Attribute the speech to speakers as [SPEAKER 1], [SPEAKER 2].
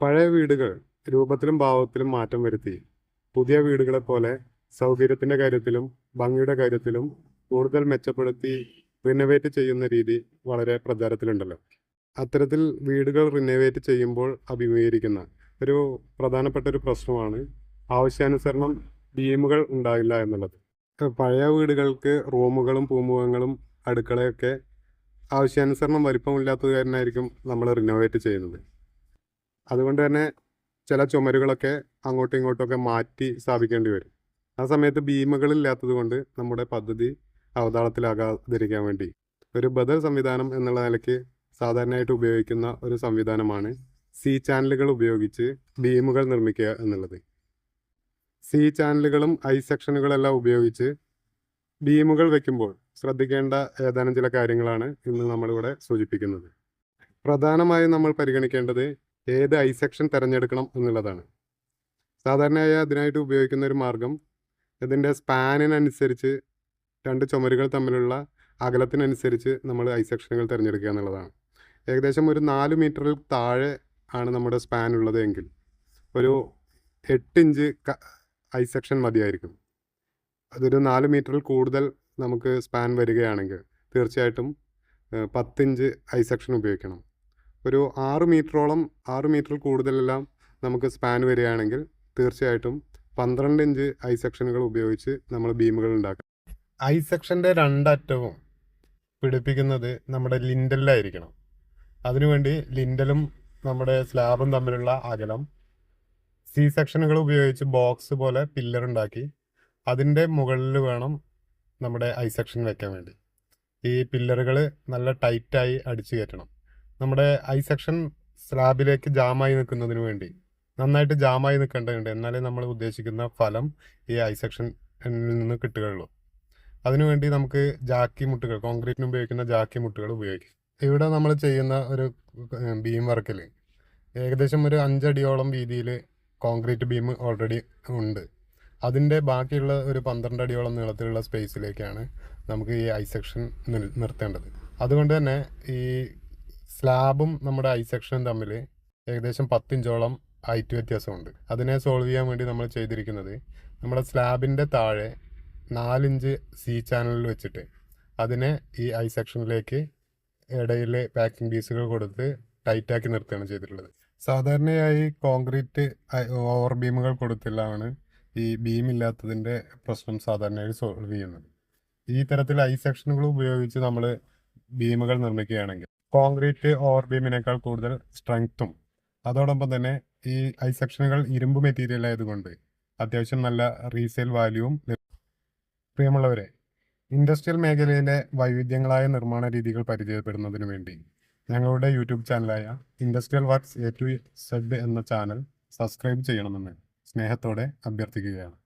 [SPEAKER 1] പഴയ വീടുകൾ രൂപത്തിലും ഭാവത്തിലും മാറ്റം വരുത്തി. പുതിയ വീടുകളെ പോലെ സൗകര്യത്തിന്റെ കാര്യത്തിലും ഭംഗിയുടെ കാര്യത്തിലും കൂടുതൽ മെച്ചപ്പെടുത്തി റിനോവേറ്റ് ചെയ്യുന്ന രീതി വളരെ പ്രചാരത്തിലുണ്ടല്ലോ. അത്തരത്തിൽ വീടുകൾ റിനോവേറ്റ് ചെയ്യുമ്പോൾ അഭിമുഖീകരിക്കുന്ന ഒരു പ്രധാനപ്പെട്ട ഒരു പ്രശ്നമാണ് ആവശ്യാനുസരണം ബീമുകൾ ഉണ്ടാവില്ല എന്നുള്ളത്. പഴയ വീടുകൾക്ക് റൂമുകളും പൂമുഖങ്ങളും അടുക്കളയൊക്കെ ആവശ്യാനുസരണം വലിപ്പമില്ലാത്തത് കാരണമായിരിക്കും നമ്മൾ റിനോവേറ്റ് ചെയ്യുന്നത്. അതുകൊണ്ട് തന്നെ ചില ചുമരുകളൊക്കെ അങ്ങോട്ടും ഇങ്ങോട്ടുമൊക്കെ മാറ്റി സ്ഥാപിക്കേണ്ടി വരും. ആ സമയത്ത് ബീമുകൾ ഇല്ലാത്തത് കൊണ്ട് നമ്മുടെ പദ്ധതി അവതാളത്തിലാകാതിരിക്കാൻ വേണ്ടി ഒരു ബദൽ സംവിധാനം എന്നുള്ള നിലയ്ക്ക് സാധാരണയായിട്ട് ഉപയോഗിക്കുന്ന ഒരു സംവിധാനമാണ് സി ചാനലുകൾ ഉപയോഗിച്ച് ബീമുകൾ നിർമ്മിക്കുക എന്നുള്ളത്. സി ചാനലുകളും ഐ സെക്ഷനുകളെല്ലാം ഉപയോഗിച്ച് ബീമുകൾ വെക്കുമ്പോൾ ശ്രദ്ധിക്കേണ്ട ഏതാനും ചില കാര്യങ്ങളാണ് ഇന്ന് നമ്മളിവിടെ സൂചിപ്പിക്കുന്നത്. പ്രധാനമായും നമ്മൾ പരിഗണിക്കേണ്ടത് ഏത് ഐ സെക്ഷൻ തിരഞ്ഞെടുക്കണം എന്നുള്ളതാണ്. സാധാരണയായി അതിനായിട്ട് ഉപയോഗിക്കുന്ന ഒരു മാർഗം ഇതിന്റെ സ്പാനിനനുസരിച്ച് രണ്ട് ചുമരുകൾ തമ്മിലുള്ള അകലത്തിനനുസരിച്ച് നമ്മൾ ഐ സെക്ഷനുകൾ തിരഞ്ഞെടുക്കുക എന്നുള്ളതാണ്. ഏകദേശം ഒരു നാല് മീറ്ററിൽ താഴെ ആണ് നമ്മുടെ സ്പാൻ ഉള്ളത് എങ്കിൽ ഒരു എട്ട് ഇഞ്ച് ഐ സെക്ഷൻ മതിയായിരിക്കും. അതൊരു നാല് മീറ്ററിൽ കൂടുതൽ നമുക്ക് സ്പാൻ വരികയാണെങ്കിൽ തീർച്ചയായിട്ടും പത്തിഞ്ച് ഐ സെക്ഷൻ ഉപയോഗിക്കണം. ഒരു ആറ് മീറ്ററോളം ആറ് മീറ്ററിൽ കൂടുതലെല്ലാം നമുക്ക് സ്പാൻ വരികയാണെങ്കിൽ തീർച്ചയായിട്ടും പന്ത്രണ്ട് ഇഞ്ച് ഐ സെക്ഷനുകൾ ഉപയോഗിച്ച് നമ്മൾ ബീമുകൾ ഉണ്ടാക്കാം. ഐ സെക്ഷന്റെ രണ്ടറ്റവും പിടിപ്പിക്കുന്നത് നമ്മുടെ ലിൻഡലിലായിരിക്കണം. അതിനുവേണ്ടി ലിൻഡലും നമ്മുടെ സ്ലാബും തമ്മിലുള്ള അകലം സി സെക്ഷനുകൾ ഉപയോഗിച്ച് ബോക്സ് പോലെ പില്ലർ ഉണ്ടാക്കി അതിന്റെ മുകളിൽ വേണം നമ്മുടെ ഐ സെക്ഷൻ വെക്കാൻ വേണ്ടി. ഈ പില്ലറുകൾ നല്ല ടൈറ്റായി അടിച്ചു കയറ്റണം. നമ്മുടെ ഐ സെക്ഷൻ സ്ലാബിലേക്ക് ജാമായി നിൽക്കുന്നതിന് വേണ്ടി. നന്നായിട്ട് ജാമായി നിൽക്കേണ്ടതുണ്ട്. എന്നാലേ നമ്മൾ ഉദ്ദേശിക്കുന്ന ഫലം ഈ ഐ സെക്ഷനിൽ നിന്ന് കിട്ടുകയുള്ളൂ. അതിനുവേണ്ടി നമുക്ക് ജാക്കി മുട്ടുകൾ കോൺക്രീറ്റിന് ഉപയോഗിക്കുന്ന ജാക്കി മുട്ടുകൾ ഉപയോഗിക്കും. ഇവിടെ നമ്മൾ ചെയ്യുന്ന ഒരു ബീം വർക്കിൽ ഏകദേശം ഒരു അഞ്ചടിയോളം വീതിയിൽ കോൺക്രീറ്റ് ബീം ഓൾറെഡി ഉണ്ട്. അതിന്റെ ബാക്കിയുള്ള ഒരു പന്ത്രണ്ട് അടിയോളം നീളത്തിലുള്ള സ്പേസിലേക്കാണ് നമുക്ക് ഈ ഐ സെക്ഷൻ നിർത്തേണ്ടത്. അതുകൊണ്ട് തന്നെ ഈ സ്ലാബും നമ്മുടെ ഐ സെക്ഷനും തമ്മിൽ ഏകദേശം പത്തിഞ്ചോളം ഹൈറ്റ് വ്യത്യാസമുണ്ട്. അതിനെ സോൾവ് ചെയ്യാൻ വേണ്ടി നമ്മൾ ചെയ്തിരിക്കുന്നത് നമ്മുടെ സ്ലാബിന്റെ താഴെ നാലിഞ്ച് സി ചാനലിൽ വെച്ചിട്ട് അതിനെ ഈ ഐ സെക്ഷനിലേക്ക് ഇടയിൽ പാക്കിംഗ് പീസുകൾ കൊടുത്ത് ടൈറ്റാക്കി നിർത്തുകയാണ് ചെയ്തിട്ടുള്ളത്. സാധാരണയായി കോൺക്രീറ്റ് ഓവർ ബീമുകൾ കൊടുത്തില്ലാണ് ഈ ബീം ഇല്ലാത്തതിന്റെ പ്രശ്നം സാധാരണയായി സോൾവ് ചെയ്യുന്നത്. ഈ തരത്തിൽ ഐ സെക്ഷനുകൾ ഉപയോഗിച്ച് നമ്മൾ ബീമുകൾ നിർമ്മിക്കുകയാണെങ്കിൽ കോൺക്രീറ്റ് ഓർ ബീമിനേക്കാൾ കൂടുതൽ സ്ട്രെങ്ത്തും. അതോടൊപ്പം തന്നെ ഈ ഐ സെക്ഷനുകൾ ഇരുമ്പ് മെറ്റീരിയൽ ആയതുകൊണ്ട് അത്യാവശ്യം നല്ല റീസെയിൽ വാല്യൂവും പ്രിയമുള്ളവരെ ഇൻഡസ്ട്രിയൽ മേഖലയിലെ വൈവിധ്യങ്ങളായ നിർമ്മാണ രീതികൾ പരിചയപ്പെടുന്നതിന് വേണ്ടി ഞങ്ങളുടെ YouTube ചാനലായ industrial works A to Z എന്ന ചാനൽ സബ്സ്ക്രൈബ് ചെയ്യണമെന്ന് സ്നേഹത്തോടെ അഭ്യർത്ഥിക്കുകയാണ്.